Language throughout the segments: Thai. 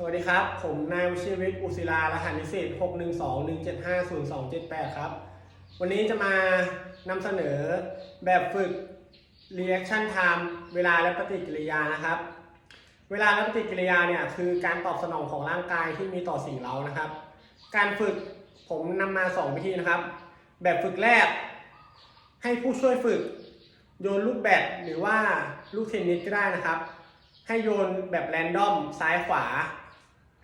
สวัสดีครับ ผมนายวชิวิทย์อุศิลารหัสนิสิต612-175-0278 ครับ วันนี้จะมานำเสนอแบบฝึก reaction time เวลาและปฏิกิริยานะครับ เวลาและปฏิกิริยาเนี่ยคือการตอบสนองของร่างกายที่มีต่อสิ่งเรานะครับ การฝึกผมนำมา 2 วิธีนะครับ แบบฝึกแรก ให้ผู้ช่วยฝึก โยนลูกแบดหรือว่าลูกเทนนิสก็ได้นะครับให้โยนแบบแรนดอมซ้ายขวา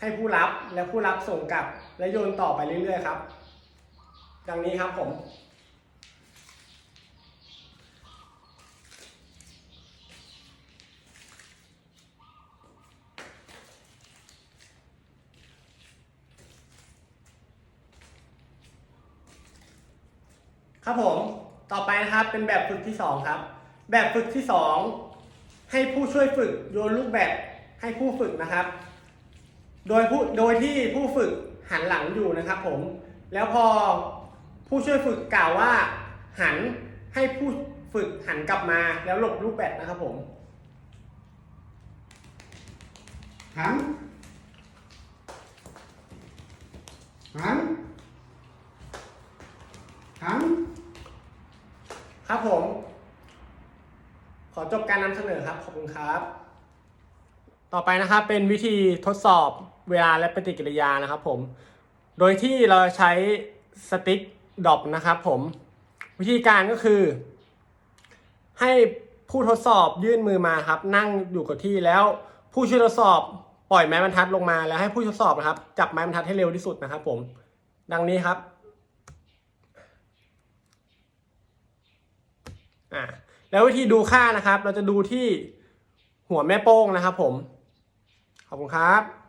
ให้ผู้รับและผู้รับส่งกลับ และโยนต่อไปเรื่อยๆครับ ดังนี้ครับผมครับผม ต่อไปนะครับเป็นแบบฝึกที่สองครับ แบบฝึกที่สองให้ผู้ช่วยฝึกโยนลูกแบดให้ผู้ฝึกนะครับ โดยผู้โดยที่ผู้ฝึกหันหลังอยู่นะครับผม แล้วพอผู้ช่วยฝึกกล่าวว่า หันให้ผู้ฝึกหันกลับมาแล้วหลบลูกแบดนะครับผม หัน หัน หัน ครับผม ขอจบการนำเสนอครับ ขอบคุณครับ ต่อไปนะครับเป็นวิธีทดสอบ เวลาและปฏิกิริยานะครับผม โดยที่เราใช้สติ๊กดอปนะครับผม วิธีการก็คือ ให้ผู้ทดสอบยื่นมือมาครับ นั่งอยู่กับที่แล้วผู้ช่วยทดสอบปล่อยไม้บรรทัดลงมาแล้วให้ผู้ทดสอบนะครับ จับไม้บรรทัดให้เร็วที่สุดนะครับ ผม ดังนี้ครับอ่าแล้ววิธีดูค่านะครับ เราจะดูที่หัวแม่โป้งนะครับ ผม ขอบคุณครับ